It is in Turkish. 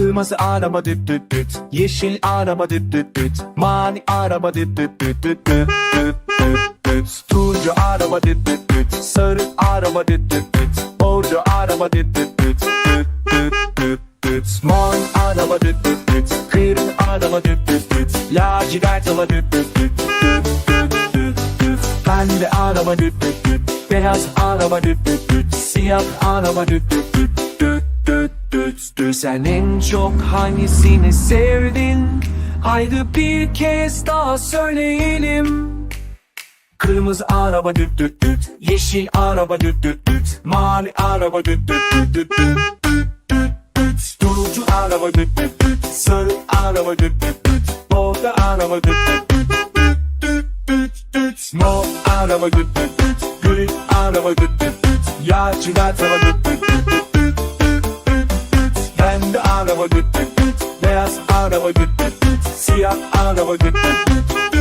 Kırmızı araba düt düt düt Yeşil araba düt düt düt Mavi araba düt düt düt düt düt düt düt araba düt düt düt Sarı araba düt düt düt Bordo araba düt düt düt düt düt düt düt araba düt düt düt Kırmızı araba düt düt düt Lacivert araba düt düt düt Pembe araba düt düt düt Beyaz araba düt düt düt Siyah araba düt düt düt düt düt Sen en çok hangisini sevdin? Haydi bir kez daha söyleyelim Kırmızı araba düt düt düt Yeşil araba düt düt düt Mavi araba düt düt düt düt düt düt düt Turuncu araba düt düt düt Sarı araba düt düt düt Bordo araba düt düt düt düt düt düt düt Mor araba düt düt düt Gri araba düt düt düt Lacivert araba düt düt araba düt düt düt Beyaz araba düt Siyah araba düt düt